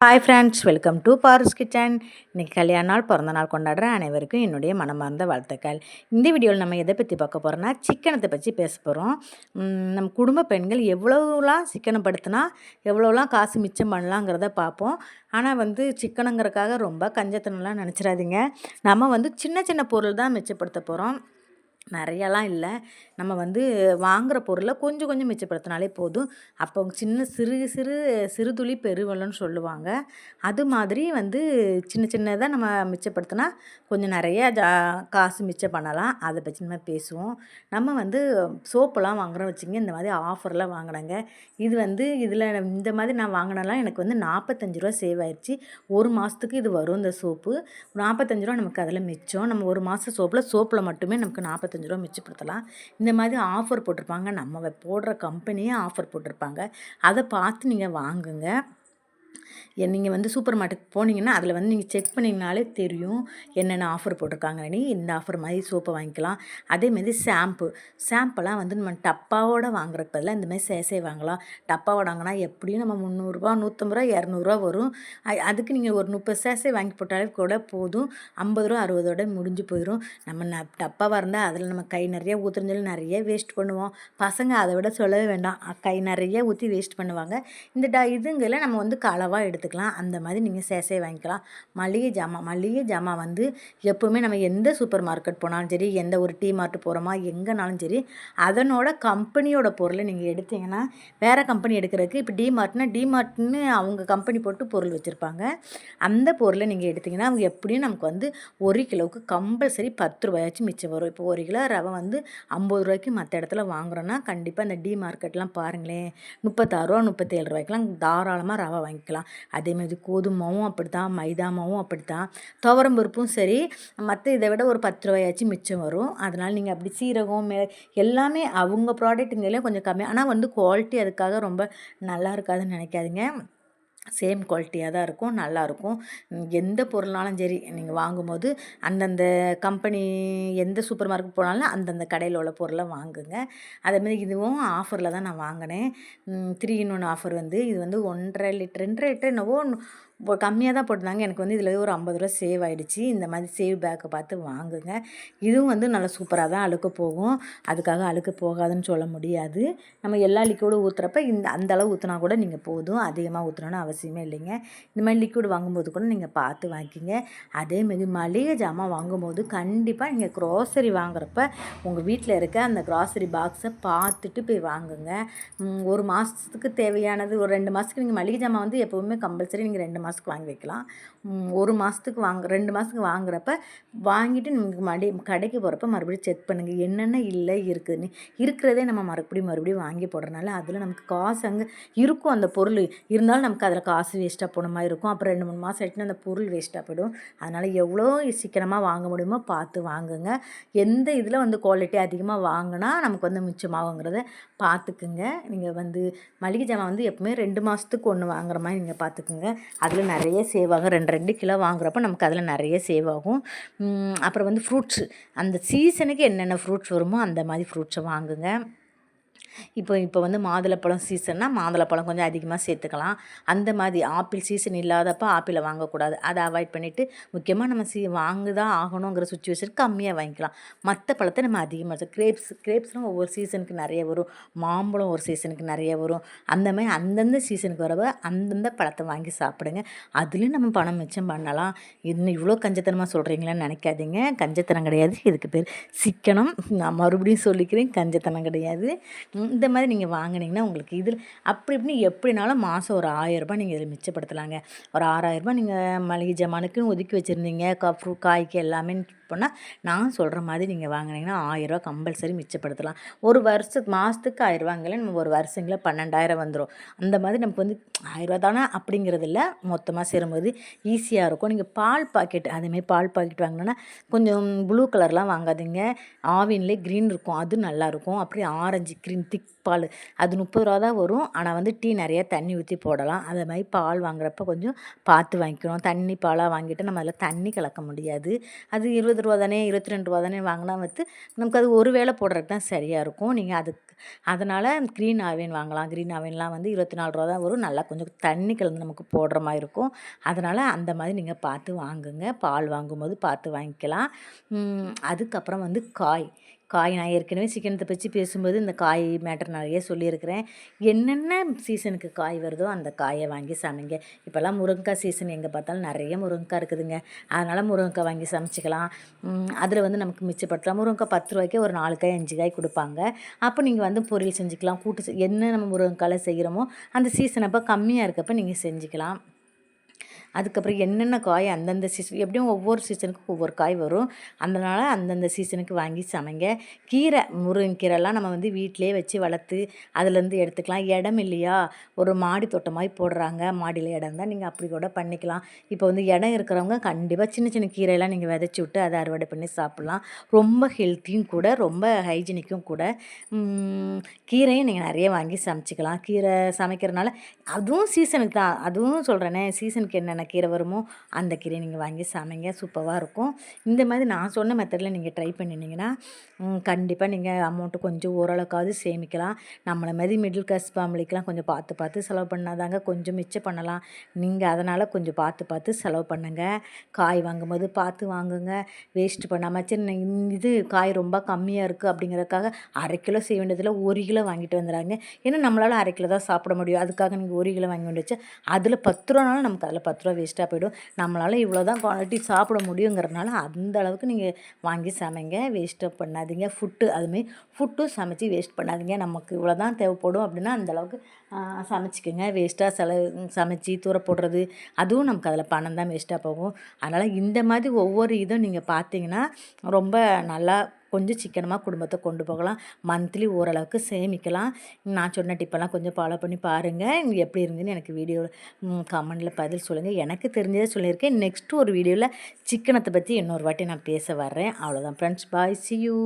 Hi friends welcome to Paras kitchen இன்றைக்கி கல்யாண நாள் பிறந்த நாள் கொண்டாடுற அனைவருக்கும் என்னுடைய மனமார்ந்த வாழ்த்துக்கள். இந்த வீடியோவில் நம்ம எதை பற்றி பார்க்க போகிறோன்னா சிக்கனத்தை பற்றி பேச போகிறோம் நம்ம குடும்ப பெண்கள் எவ்வளோலாம் சிக்கனப்படுத்தினா எவ்வளோலாம் காசு மிச்சம் பண்ணலாங்கிறத பார்ப்போம். ஆனால் வந்து சிக்கனங்கிறதுக்காக ரொம்ப கஞ்சத்தனம்லாம் நினச்சிடாதீங்க. நம்ம வந்து சின்ன சின்ன பொருள் தான் மிச்சப்படுத்த போகிறோம் நிறையலாம் இல்லை. நம்ம வந்து வாங்குகிற பொருளை கொஞ்சம் கொஞ்சம் மிச்சப்படுத்தினாலே போதும். அப்போ சின்ன சிறு சிறு சிறு துளி பெருவெள்ளம்னு சொல்லுவாங்க. அது மாதிரி வந்து சின்ன சின்னதாக நம்ம மிச்சப்படுத்தினா கொஞ்சம் நிறைய ஜா காசு மிச்சம் பண்ணலாம். அதை பற்றி நம்ம பேசுவோம். நம்ம வந்து சோப்பெல்லாம் வாங்குகிறோம் வச்சுங்க இந்த மாதிரி ஆஃபர்லாம் வாங்கினாங்க. இது வந்து இதில் இந்த மாதிரி நான் வாங்கினலாம் எனக்கு வந்து நாற்பத்தஞ்சு ரூபா சேவ் ஆயிடுச்சு ஒரு மாதத்துக்கு இது வரும் இந்த சோப்பு. நாற்பத்தஞ்சு ரூபா நமக்கு அதில் மிச்சம். நம்ம ஒரு மாதம் சோப்பில் சோப்பில் மட்டுமே நமக்கு நாற்பத்தஞ்சு இருபத்தஞ்சி ரூபா மிச்சப்படுத்தலாம். இந்த மாதிரி ஆஃபர் போட்டிருப்பாங்க. நம்ம போடுற கம்பெனியே ஆஃபர் போட்டிருப்பாங்க. அதை பார்த்து நீங்கள் வாங்குங்க. நீங்கள் வந்து சூப்பர் மார்க்கெட் போனீங்கன்னா அதில் வந்து நீங்கள் செக் பண்ணிங்கனாலே தெரியும் என்னென்ன ஆஃபர் போட்டிருக்காங்கன்னு. இந்த ஆஃபர் மாதிரி சோப்பை வாங்கிக்கலாம். அதேமாரி ஷாம்பு. ஷாம்பெல்லாம் வந்து நம்ம டப்பாவோட வாங்குறதுக்கு பதிலாக இந்தமாதிரி சேசே வாங்கலாம். டப்பாவோட வாங்கினா எப்படியும் நம்ம முந்நூறுரூவா நூற்றம்பது ரூபா இரநூறுவா வரும். அதுக்கு நீங்கள் ஒரு முப்பது சேசை வாங்கி போட்டாலே கூட போதும். ஐம்பது ரூபா அறுபதோட முடிஞ்சு போயிடும் நம்ம ந டப்பாவாக இருந்தால் அதில் நம்ம கை நிறைய ஊற்றுன்னு சொல்லி நிறைய வேஸ்ட் பண்ணுவோம். பசங்க அதை விட சொல்லவே வேண்டாம். கை நிறைய ஊற்றி வேஸ்ட் பண்ணுவாங்க. இந்த ட இதுங்களை நம்ம வந்து களவாக எடுத்து எடுத்துக்கலாம். அந்த மாதிரி நீங்கள் சேசே வாங்கிக்கலாம். மளிகை ஜாமான் மளிகை ஜாமான் வந்து எப்போவுமே நம்ம எந்த சூப்பர் மார்க்கெட் போனாலும் சரி எந்த ஒரு டீ மார்ட் போகிறோமா எங்கேனாலும் சரி அதனோட கம்பெனியோட பொருளை நீங்கள் எடுத்தீங்கன்னா வேறு கம்பெனி எடுக்கிறதுக்கு இப்போ டிமார்ட்னா டிமார்ட்னு அவங்க கம்பெனி போட்டு பொருள் வச்சுருப்பாங்க. அந்த பொருளை நீங்கள் எடுத்திங்கன்னா அவங்க எப்படியும் நமக்கு வந்து ஒரு கிலோவுக்கு கம்பல்சரி பத்து ரூபாயாச்சும் மிச்சம் வரும். இப்போ ஒரு கிலோ ரவை வந்து ஐம்பது ரூபாய்க்கு மற்ற இடத்துல வாங்குறோன்னா கண்டிப்பாக அந்த டி மார்க்கெட்லாம் பாருங்களேன் முப்பத்தாறுரூவா முப்பத்தேழு ரூபாய்க்குலாம் தாராளமாக ரவை வாங்கிக்கலாம். அதே மாதிரி கோதுமாவும் அப்படி தான் மைதா மாவும் அப்படி தான் துவரம் பருப்பும் சரி மற்ற இதை விட ஒரு பத்து ரூபாயாச்சும் மிச்சம் வரும். அதனால் நீங்கள் அப்படி சீரகம் மே எல்லாமே அவங்க ப்ராடக்ட்டுங்களே கொஞ்சம் கம்மி. ஆனால் வந்து குவாலிட்டி அதுக்காக ரொம்ப நல்லா இருக்காதுன்னு நினைக்காதீங்க. சேம் குவாலிட்டியாக தான் இருக்கும் நல்லாயிருக்கும் எந்த பொருள்னாலும் சரி நீங்கள் வாங்கும்போது அந்தந்த கம்பெனி எந்த சூப்பர் மார்க்கெட் போனாலும் அந்தந்த கடையில் உள்ள பொருளை வாங்குங்க. அதேமாதிரி இதுவும் ஆஃபரில் தான் நான் வாங்கினேன். த்ரீ இன் ஒன் ஆஃபர் வந்து இது வந்து ஒன்றரை லிட்டர் ரெண்டரை லிட்டர் என்னவோ கம்மியாக தான் போட்டிருந்தாங்க. எனக்கு வந்து இதில் ஒரு ஐம்பது ரூபா சேவ் ஆகிடுச்சு இந்த மாதிரி சேவ் பேக்கை பார்த்து வாங்குங்க. இதுவும் வந்து நல்லா சூப்பராக தான் அழுக்க போகும். அதுக்காக அழுக்க போகாதுன்னு சொல்ல முடியாது. நம்ம எல்லா லிக்விடும் ஊற்றுறப்ப இந்த அந்த அளவு ஊற்றினா கூட நீங்கள் போதும். அதிகமாக ஊற்றணும்னு அவசியம் இல்லைங்க. இந்த மாதிரி லிக்விட் வாங்கும்போது கூட நீங்கள் பார்த்து வாங்கிக்கிங்க. அதேமாரி மளிகை ஜாமான் வாங்கும்போது கண்டிப்பாக நீங்கள் க்ராசரி வாங்குறப்ப உங்கள் வீட்டில் இருக்க அந்த க்ராசரி பாக்ஸை பார்த்துட்டு போய் வாங்குங்க. ஒரு மாதத்துக்கு தேவையானது ஒரு ரெண்டு மாதத்துக்கு நீங்கள் மளிகை ஜாமான் வந்து எப்போவுமே கம்பல்சரி நீங்கள் ரெண்டு மாதத்துக்கு வாங்கி வைக்கலாம். ஒரு மாதத்துக்கு வாங்க ரெண்டு மாதத்துக்கு வாங்குறப்ப வாங்கிட்டு நீங்கள் மடி கடைக்கு போகிறப்ப மறுபடியும் செக் பண்ணுங்கள் என்னென்ன இல்லை இருக்குதுன்னு இருக்கிறதே நம்ம மறுபடியும் மறுபடியும் வாங்கி போடுறதுனால அதில் நமக்கு காசு அங்கே இருக்கும் அந்த பொருள். இருந்தாலும் நமக்கு அதில் காசு வேஸ்ட்டாக போன மாதிரி இருக்கும். அப்புறம் ரெண்டு மூணு மாதம் ஆகிட்டுனா அந்த பொருள் வேஸ்ட்டாக போயிடும். அதனால் எவ்வளோ சீக்கிரமாக வாங்க முடியுமோ பார்த்து வாங்குங்க. எந்த இதில் வந்து குவாலிட்டி அதிகமாக வாங்கினா நமக்கு வந்து மிச்சமாகுங்கிறத பார்த்துக்குங்க. நீங்கள் வந்து மளிகை ஜாமான் வந்து எப்பவுமே ரெண்டு மாதத்துக்கு ஒன்று வாங்குற மாதிரி நீங்கள் பார்த்துக்குங்க. அதில் நிறைய சேவ் ஆகும். ரெண்டு ரெண்டு கிலோ வாங்குறப்ப நமக்கு அதில் நிறைய சேவ் ஆகும். அப்புறம் வந்து ஃப்ரூட்ஸு அந்த சீசனுக்கு என்னென்ன ஃப்ரூட்ஸ் வருமோ அந்த மாதிரி ஃப்ரூட்ஸை வாங்குங்க. இப்போ இப்போ வந்து மாதுளப்பழம் சீசன்னா மாதுளப்பழம் கொஞ்சம் அதிகமாக சேர்த்துக்கலாம். அந்த மாதிரி ஆப்பிள் சீசன் இல்லாதப்போ ஆப்பிளை வாங்கக்கூடாது. அதை அவாய்ட் பண்ணிவிட்டு முக்கியமாக நம்ம சீ வாங்கி தான் ஆகணுங்கிற சுச்சுவேஷன் கம்மியாக வாங்கிக்கலாம். மற்ற பழத்தை நம்ம அதிகமாக கிரேப்ஸ் கிரேப்ஸ்லாம் ஒவ்வொரு சீசனுக்கு நிறைய வரும். மாம்பழம் ஒரு சீசனுக்கு நிறைய வரும். அந்த மாதிரி அந்தந்த சீசனுக்கு வரவ அந்தந்த பழத்தை வாங்கி சாப்பிடுங்க. அதுலேயும் நம்ம பணம் மிச்சம் பண்ணலாம். இன்னும் இவ்வளோ கஞ்சத்தனமாக சொல்கிறீங்களான்னு நினைக்காதீங்க. கஞ்சத்தனம் கிடையாது. இதுக்கு பேர் சிக்கனம். நான் மறுபடியும் சொல்லிக்கிறேன். கஞ்சத்தனம் கிடையாது. இந்த மாதிரி நீங்கள் வாங்கினீங்கன்னா உங்களுக்கு இதில் அப்படி இப்படின்னு எப்படினாலும் மாதம் ஒரு ஆயிரரூபா நீங்கள் இதில் மிச்சப்படுத்தலாங்க. ஒரு ஆறாயிரரூபா நீங்கள் மளிகை ஜமானுக்குன்னு ஒதுக்கி வச்சுருந்தீங்க. கா ஃப்ரூ காய்க்கு எல்லாமே போனால் நான் சொல்கிற மாதிரி நீங்கள் வாங்கினீங்கன்னா ஆயிரரூவா கம்பல்சரி மிச்சப்படுத்தலாம். ஒரு வருஷத்துக்கு மாதத்துக்கு ஆயிரரூவாங்களே நம்ம ஒரு வருஷங்களில் பன்னெண்டாயிரம் வந்துடும் அந்த மாதிரி நமக்கு வந்து ஆயிரரூவா தானே அப்படிங்கிறதில்ல மொத்தமாக சேரும்போது ஈஸியாக இருக்கும். நீங்கள் பால் பாக்கெட் அதேமாதிரி பால் பாக்கெட் வாங்கினோன்னா கொஞ்சம் ப்ளூ கலர்லாம் வாங்காதீங்க. ஆவின்லேயே க்ரீன் இருக்கும். அது நல்லாயிருக்கும் அப்படியே ஆரஞ்சு க்ரீன் திக் பால். அது முப்பது ரூபா தான் வரும். ஆனால் வந்து டீ நிறைய தண்ணி ஊற்றி போடலாம். அதே மாதிரி பால் வாங்குறப்ப கொஞ்சம் பார்த்து வாங்கிக்கணும். தண்ணி பாலாக வாங்கிட்டு நம்ம அதில் தண்ணி கலக்க முடியாது. அது இருபது ரூபா தானே இருபத்தி ரெண்டு ரூபா தானே வாங்கினா வந்து நமக்கு அது ஒரு வேளை போடுறதுக்கு தான் சரியாக இருக்கும். நீங்கள் அதுக்கு அதனால் க்ரீன் ஆவின் வாங்கலாம். க்ரீன் ஆவின்லாம் வந்து இருபத்தி நாலு ரூபா தான் வரும். நல்லா கொஞ்சம் தண்ணி கலந்து நமக்கு போடுற மாதிரி இருக்கும். அதனால் அந்த மாதிரி நீங்கள் பார்த்து வாங்குங்க. பால் வாங்கும்போது பார்த்து வாங்கிக்கலாம். அதுக்கப்புறம் வந்து காய். காய் நான் ஏற்கனவே சிக்கனத்தை பற்றி பேசும்போது இந்த காய் மேட்டர் நிறைய சொல்லியிருக்கிறேன். என்னென்ன சீசனுக்கு காய் வருதோ அந்த காயை வாங்கி சமைங்க. இப்போல்லாம் முருங்கைக்காய் சீசன் எங்கே பார்த்தாலும் நிறைய முருங்கைக்காய் இருக்குதுங்க. அதனால் முருங்கைக்காய் வாங்கி சமைச்சிக்கலாம். அதில் வந்து நமக்கு மிச்சப்படுத்தலாம். முருங்கைக்காய் பத்து ரூபாய்க்கே ஒரு நாலு காய் அஞ்சு காய் கொடுப்பாங்க. அப்போ நீங்கள் வந்து பொரியல் செஞ்சுக்கலாம். கூட்டு செ- என்ன நம்ம முருங்கைக்காயில் செய்கிறோமோ அந்த சீசன் அப்போ கம்மியாக இருக்கப்போ நீங்கள் செஞ்சுக்கலாம். அதுக்கப்புறம் என்னென்ன காய் அந்தந்த சீசன் எப்படியும் ஒவ்வொரு சீசனுக்கும் ஒவ்வொரு காய் வரும். அதனால் அந்தந்த சீசனுக்கு வாங்கி சமைங்க. கீரை முருங்கைக்கீரைலாம் நம்ம வந்து வீட்டிலே வச்சு வளர்த்து அதுலேருந்து எடுத்துக்கலாம். இடம் இல்லையா? ஒரு மாடி தோட்டம் மாதிரி போடுறாங்க. மாடியில் இடம் தான் நீங்கள் அப்படி கூட பண்ணிக்கலாம். இப்போ வந்து இடம் இருக்கிறவங்க கண்டிப்பாக சின்ன சின்ன கீரையெல்லாம் நீங்கள் விதைச்சி விட்டு அதை அறுவடை பண்ணி சாப்பிட்லாம். ரொம்ப ஹெல்த்தியும் கூட ரொம்ப ஹைஜீனிக்கும் கூட. கீரையும் நீங்கள் நிறைய வாங்கி சமைச்சிக்கலாம். கீரை சமைக்கிறனால அதுவும் சீசனுக்கு தான். அதுவும் சொல்கிறேனே சீசனுக்கு என்னென்ன கீரை வருமோ அந்த கீரையை நீங்கள் வாங்கி சமைங்க. சூப்பராக இருக்கும். இந்த மாதிரி நான் சொன்ன மெத்தடில் நீங்கள் ட்ரை பண்ணினீங்கன்னா கண்டிப்பாக நீங்கள் அமௌண்ட்டு கொஞ்சம் ஓரளவுக்காவது சேமிக்கலாம். நம்மளை மாதிரி மிடில் கிளாஸ் ஃபேமிலிக்கெலாம் கொஞ்சம் பார்த்து பார்த்து செலவு பண்ணாதாங்க. கொஞ்சம் மிச்சம் பண்ணலாம். நீங்கள் அதனால் கொஞ்சம் பார்த்து பார்த்து செலவு பண்ணுங்கள் காய் வாங்கும்போது பார்த்து வாங்குங்க. வேஸ்ட் பண்ணாமல் சரி இது காய் ரொம்ப கம்மியாக இருக்குது அப்படிங்கிறதுக்காக அரை கிலோ செய்ய வேண்டியதில் ஒரு கிலோ வாங்கிட்டு வந்துடுறாங்க ஏன்னா நம்மளால் அரை கிலோ தான் சாப்பிட முடியும். அதுக்காக நீங்கள் ஒரு கிலோ வாங்கி வந்துச்சு அதில் பத்து ரூபானாலும் நமக்கு அதில் பத்து ரூபா வேஸ்ட்டாக போயிடும். நம்மளால் இவ்வளோ தான் குவாலிட்டி சாப்பிட முடியுங்கிறதுனால அந்த அளவுக்கு நீங்கள் வாங்கி சமைங்க வேஸ்ட்டாக பண்ணாதீங்க. ஃபுட்டு அதுமாரி ஃபுட்டும் சமைச்சு வேஸ்ட் பண்ணாதீங்க. நமக்கு இவ்வளோ தான் தேவைப்படும் அப்படின்னா அந்த அளவுக்கு சமைச்சிக்கோங்க. வேஸ்ட்டாக செலவு சமைச்சு தூர போடுறது அதுவும் நமக்கு அதில் பணம் தான் வேஸ்ட்டாக போகும். அதனால் இந்த மாதிரி ஒவ்வொரு இதுவும் நீங்கள் பார்த்தீங்கன்னா ரொம்ப நல்லா கொஞ்சம் சிக்கனமாக குடும்பத்தை கொண்டு போகலாம். மந்த்லி ஓரளவுக்கு சேமிக்கலாம். நான் சொன்ன டிப்பெல்லாம் கொஞ்சம் ஃபாலோ பண்ணி பாருங்கள் எப்படி இருந்துன்னு எனக்கு வீடியோ கமெண்டில் பதில் சொல்லுங்கள் எனக்கு தெரிஞ்சதை சொல்லியிருக்கேன். நெக்ஸ்ட்டு ஒரு வீடியோவில் சிக்கனத்தை பற்றி இன்னொரு வாட்டி நான் பேச வர்றேன். அவ்வளோதான் ஃப்ரெண்ட்ஸ் பாய் சி யூ